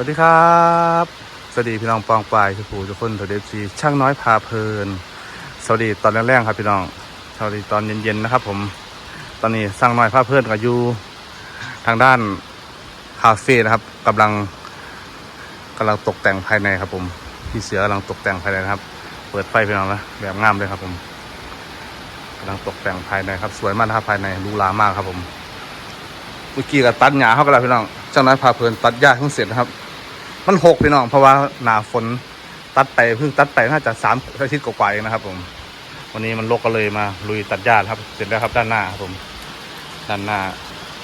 วัสดีครับ สวัสดีพี่น้องปองปลายทุกผู้ทุกคนตัวเดฟซีช่างน้อยพาเพลิน สวัสดีตอนแรกๆครับพี่น้อง สวัสดีตอนเย็นๆนะครับ ผม ตอนนี้สร้างน้อยพาเพลินกับอยู่ทางด้านคาเฟ่นะครับกำลังกำลังตกแต่งภายในครับ ผม พี่เสือกำลังตกแต่งภายในนะครับ เปิดไฟพี่น้องนะแบบงามเลยครับ ผมกำลังตกแต่งภายในครับ สวยมากนะครับภายในหรูหรามากครับผมเมื่อกี้กับตัดหญ้าเขาก็แล้วพี่น้องเจ้าน้อยพาเพลินตัดหญ้าเพิ่งเสร็จนะครับ มันหกพี่น้องเพราะว่าหนาฝนตัดไปเพิ่งตัดไปน่าจะสามอาทิตย์กว่าๆเองนะครับ ผม วันนี้มันลกก็เลยมาลุยตัดหญ้าครับ เสร็จแล้วครับด้านหน้าครับผมด้านหน้า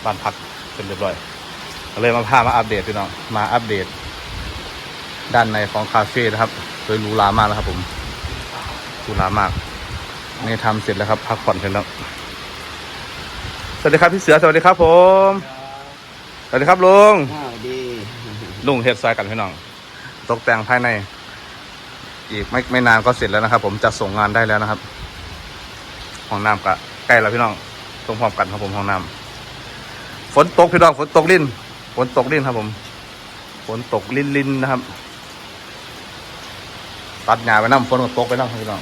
บ้านพักเป็นเรียบร้อยก็เลยมาพามาอัปเดตพี่น้องมาอัปเดต ด้านในของคาเฟ่นะครับโดยหรูหรามากนะครับ ผมหรูหรามากนี่ทำเสร็จแล้วครับ พักผ่อนเสร็จแล้วสวัสดีครับพี่เสือสวัสดีครับ ผม สวัสดีครับลุงอ้าวดี ลุงเฮ็ดซอยกันพี่น้อง ตกแต่งภายใน อีกไม่ไม่นานก็เสร็จแล้วนะครับ ผมจะส่งงานได้แล้วนะครับ ห้องน้ำก็ใกล้แล้วพี่น้องตรงพร้อมกันครับผมห้องน้ำฝนตกพี่น้องฝนตกลิ้นฝนตกลิ้นครับ ผมฝนตกลิ้นลิ้นนะครับ ตัดหญ้าไปน้ำฝนตกไปน้ำพี่น้อง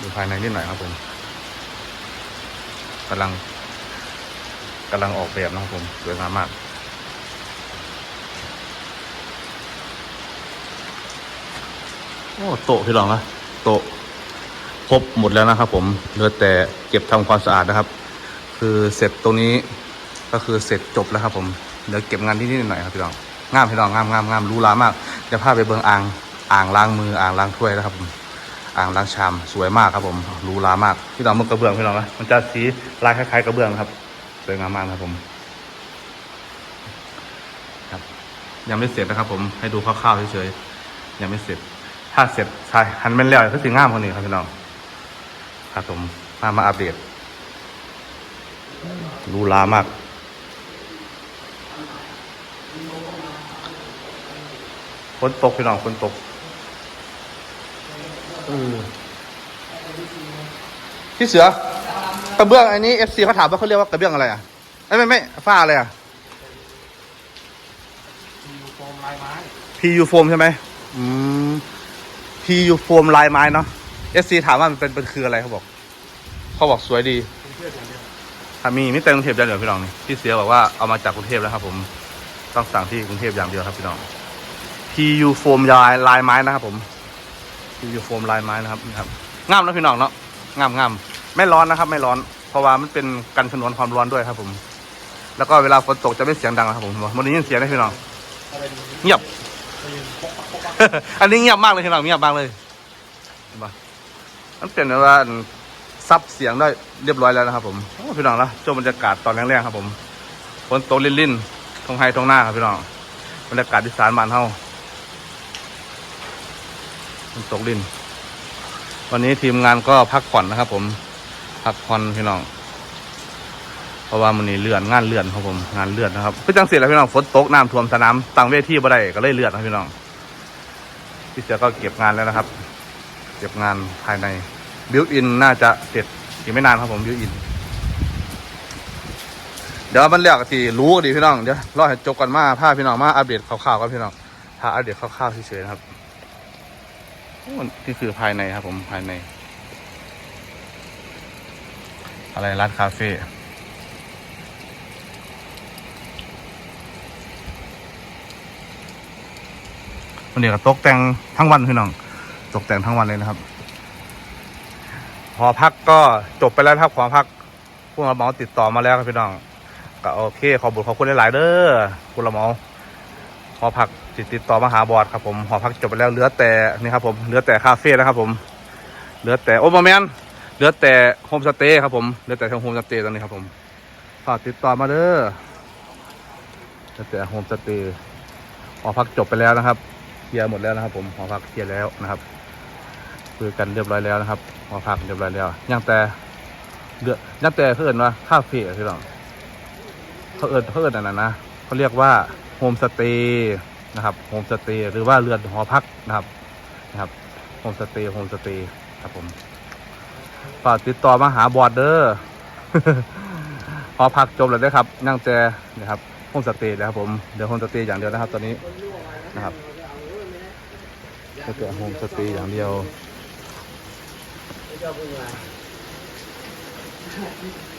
ดูภายในนิดหน่อยครับผมกำลังกำลังออกแบบนะครับผมสวยงามมาก โอ้โต๊ะพี่รองนะโต๊ะครบหมดแล้วนะครับ ผมเหลือแต่เก็บทำความสะอาดนะครับ คือเสร็จตรงนี้ก็คือเสร็จจบแล้วครับ ผมเดี๋ยวเก็บงานที่นี่หน่อยครับพี่รองงามพี่รองงามงามงามรู้ลามากจะพาไปเบิงอ่างอ่างล้างมืออ่างล้างถ้วยนะครับ ผมอ่างล้างชามสวยมากครับ ผมรูหรามากพี่น้องมันกระเบื้องพี่น้องนะมันจะสีลายคล้ายๆกระเบื้องครับสวยงามมากนะครับผมยังไม่เสร็จนะครับผมให้ดูคร่าวๆเฉยๆยังไม่เสร็จ ถ้าเสร็จใช่หันเป็นแล้วก็สีงามคนนี้ครับพี่น้องครับผมมามาอัปเดตหรูหรามาก ฝนตกพี่น้องฝนตกเออพี่เสือกระเบื้องอันนี้เอฟซีเขาถามว่าเขาเรียกว่ากระเบื้องอะไรอะไม่ไม่ไม่ฝ้าอะไรอะยูโฟมลายไม้ PU โฟมใช่ไหมอืม PU โฟมลายไม้เนาะ SC ถามว่ามันเป็นเป็นคืออะไรเขาบอก เขาบอกสวยดีถ้ามีมิเตอร์กรุงเทพอย่างเดียวพี่น้องนี่พี่เสียบอกว่าเอามาจากกรุงเทพแล้วครับ ผมต้องสั่งที่กรุงเทพอย่างเดียวครับพี่น้อง PU โฟมลายลายไม้นะครับ ผม PU โฟมลายไม้นะครับนี่ครับงามนะพี่น้องเนาะงามงามไม่ร้อนนะครับ ไม่ร้อน เพราะว่ามันเป็นกันชนวนความร้อนด้วยครับ ผม แล้วก็เวลาฝนตกจะไม่เสียงดังครับผมวันนี้ยินเสียงได้พี่น้องเงียบ อันนี้เงียบมากเลยทีหลังเงียบมากเลยเห็นปะมันเป็นแบบว่าซับเสียงได้เรียบร้อยแล้วนะครับ ผมโอ้พี่น้องนะชมบรรยากาศตอนแรกๆครับ ผมฝนตกลิ่นๆทงไฮทงหน้าครับพี่น้องบรรยากาศที่สานบานเฮาฝนตกลิ่นวันนี้ทีมงานก็พักผ่อนนะครับ ผม พักผ่อนพี่น้อง เพราะว่ามันนี่เลื่อนงานเลื่อนครับผมงานเลื่อนนะครับเพื่อจังเสร็จแล้วพี่น้องฝนตกน้ำท่วมสนามตั้งเวทีบ่ได้ก็เลยเลื่อนนะพี่น้อง พี่เสือก็เก็บงานแล้วนะครับ เก็บงานภายในบิวอินน่าจะเสร็จอีกไม่นานครับผมบิวอิน เดี๋ยวมันเรียกทีรู้กันดีพี่น้องเดี๋ยวรอให้จบกันมาพาพี่น้องมาอัปเดตคร่าวๆกันพี่น้องพาอัปเดตคร่าวๆเฉยๆนะครับโอ้นี่คือภายในครับผมภายใน อะไรร้านคาเฟ่ วันนี้ก็ตกแต่งทั้งวันพี่น้อง ตกแต่งทั้งวันเลยนะครับหอพักก็จบไปแล้วครับหอพักผู้รับเหมาติดต่อมาแล้วครับพี่น้องก็โอเค ขอบุญขอบคุณหลาย ๆ เด้อผู้รับเหมาหอพักติดติดต่อมาหาบอร์ดครับผมหอพักจบไปแล้วเหลือแต่นี่ครับผมเหลือแต่คาเฟ่แล้วครับผม เหลือแต่โอ้โมเมนเหลือแต่โฮมสเตย์ครับผมเหลือแต่ทางโฮมสเตย์ตอนนี้ครับผมฝากติดต่อมาเด้อเหลือแต่โฮมสเตย์หอพักจบไปแล้วนะครับ เคลียร์หมดแล้วนะครับ ผมหอพักเคลียร์แล้วนะครับคุยกันเรียบร้อยแล้วนะครับหอพักเรียบร้อยแล้วยังแต่เดือยังแต่เพื่อนว่าคาเฟ่อะพี่น้องเขาเอิญเขาเอิญอันนั้นนะเขาเรียกว่าโฮมสเตย์นะครับโฮมสเตย์หรือว่าเรือนหอพักนะครับนะครับโฮมสเตย์โฮมสเตย์ครับผมฝากติดต่อมาหาบอร์ดเดอร์หอพักจบแล้วเด้อครับยังแต่นะครับโฮมสเตย์แล้วครับผมเดี๋ยวโฮมสเตย์อย่างเดียวนะครับ ตอนนี้นะครับ ก็เกิดโฮมสเตย์อย่างเดียว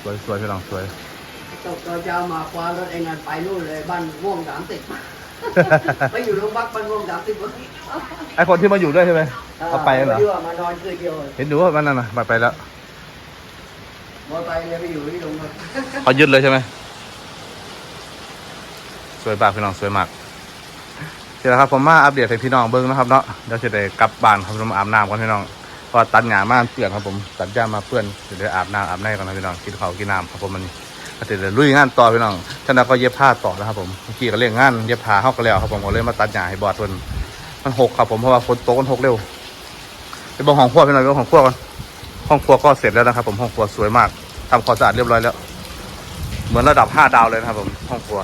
สวยสวยพี่น้องสวยตกเราจะเอามาคว้ารถไอ้งานไปนู่นเลยบ้านม่วงสามสิบไปอยู่โรงพักบ้านม่วงสามสิบไอคนที่มาอยู่ด้วยใช่ไหมเอาไปเหรอเดียวมานอนคืนเดียวเห็นดูว่ามันนั่นน่ะไปไปแล้วมอไปเลยไปอยู่ที่โรงพักเขายึดเลยใช่ไหมสวยมากพี่น้องสวยมาก เสร็จแล้วครับผมมาอัปเดตให้พี่น้องเบิ้งนะครับเนาะเดี๋ยวจะได้กลับบ้านครับผมอาบน้ำก่อนพี่น้องเพอตัดหญ้ามาเปื่อนครับผมตัดหญ้ามาเปื่อนเดี๋ยวได้อาบน้ำอาบในก่อนนะพี่น้องกินข้าวกินน้ำครับผมมันก็จะได้ลุยงานต่อพี่น้องท่านก็เย็บผ้าต่อนะครับผมเมื่อกี้ก็เรียกงานเย็บผ้าเข้ากันแล้วครับผมก็เลยมาตัดหญ้าให้บอดเพิ่นมันหกครับผมเพราะว่าฝนตกมันหกเร็วไปบอกห้องครัวพี่น้องไปบอกห้องครัวก่อนห้องครัวก็เสร็จแล้วนะครับ ผมห้องครัวสวยมากทำความสะอาดเรียบร้อยแล้ว เหมือนระดับห้าดาวเลยนะครับผมห้องครัว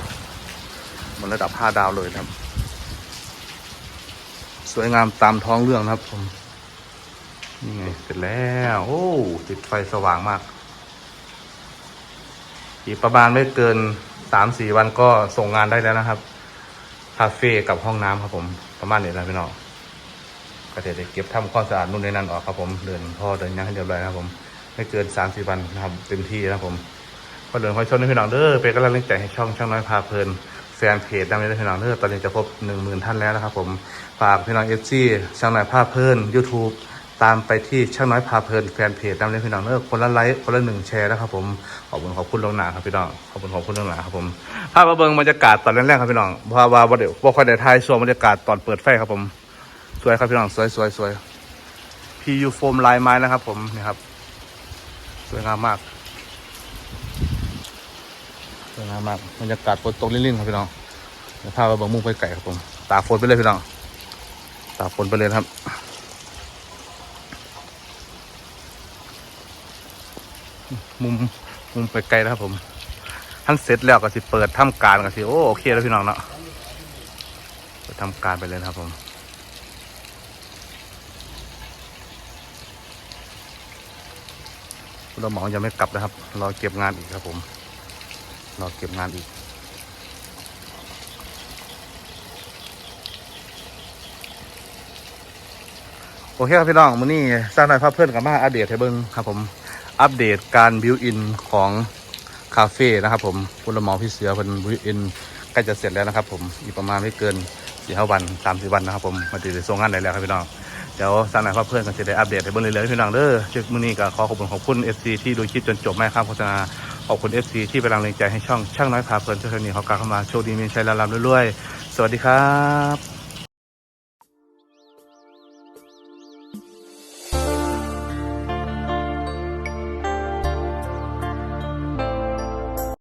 เหมือนระดับห้าดาวเลยครับ สวยงามตามท้องเรื่องนะครับผมนี่ไงเสร็จแล้ว โอ้ติดไฟสว่างมาก อีกประมาณไม่เกินสามสี่วันก็ส่งงานได้แล้วนะครับคาเฟ่กับห้องน้ำครับผมประมาณนี้นะพี่น้องก็เดี๋ยวจะเก็บทำความสะอาดนู่นนี่นั่นออกครับผมเดินท่อเดินยังให้เรียบร้อยนะครับผมไม่เกินสามสี่วันนะครับเต็มที่นะครับผมขอเหลืองขอชนให้พี่น้องเด้อเป็นกำลังใจให้ช่องช่างน้อยพาเพลิน นเพจดังนี้ด้พี่น้องเด้อตอนนี้จะครบหนึ่งหมื่นท่านแล้วนะครับผมฝากพี่น้องเอฟซีช่างน้อยพาเพลินยูทูบตามไปที่ช่างน้อยพาเพลินแฟนเพจดังนี้พี่น้องเด้อคนละไลค์คนละหนึ่งแชร์นะครับผมขอบคุณขอบคุณลงหนาครับพี่น้องขอบคุณขอบคุณลงหนาครับผมภาพมาเบิ่งบรรยากาศตอนแรกๆครับพี่น้องเพาว่าบ่เดี๋ยวบ่ค่อยได้ถ่ายช่วงบรรยากาศตอนเปิดไฟครับผมสวยครับพี่น้องสวยสวยสวยพียูโฟมลายไม้นะครับผมนี่ครับสวยงามมาก สวยงามมากบรรยากาศฝนตกลิ่นๆครับพี่น้องเดี๋ยวพาไปบังมุงไปไก่ครับผมตากฝนไปเลยพี่น้องตากฝนไปเลยครับมุมมุมไปไกลนะครับผมท่านเสร็จแล้วก็สิเปิดทำการก็สิโอ้โอเคแล้วพี่น้องเนาะเปิดทำการไปเลยนะครับผมเราหมอยังไม่กลับนะครับรอเก็บงานอีกครับผม รอเก็บงานอีก โอเคครับพี่น้องมื้อนี้สร้างหน่อยภาพเพื่อนกับมาอัปเดตให้เบิ้งครับผมอัปเดตการบิวอินของคาเฟ่นะครับผมคุณละหมอพี่เสือเป็นบิวอินใกล้จะเสร็จแล้วนะครับ ผมอีกประมาณไม่เกินสี่ห้าวันสามสี่วันนะครับผมมาติดส่งงานได้แล้วครับพี่น้องเดี๋ยวสร้างหน่อยภาพเพื่อนกันจะได้อัปเดตให้เบิ้งเรื่อยๆพี่น้องเด้อเจึกมื้อนี้ก็ขอขอบคุณขอบคุณ FC ที่ดูคลิปจนจบไม่ข้ามโฆษณา ขอบคุณ FC ที่เป็นกำลังใจให้ช่องช่างน้อยพาเพลินเจ้าเทนี้เขากลับเข้ามาโชคดีมีชัยลาลำเรื่อยๆสวัสดีครับ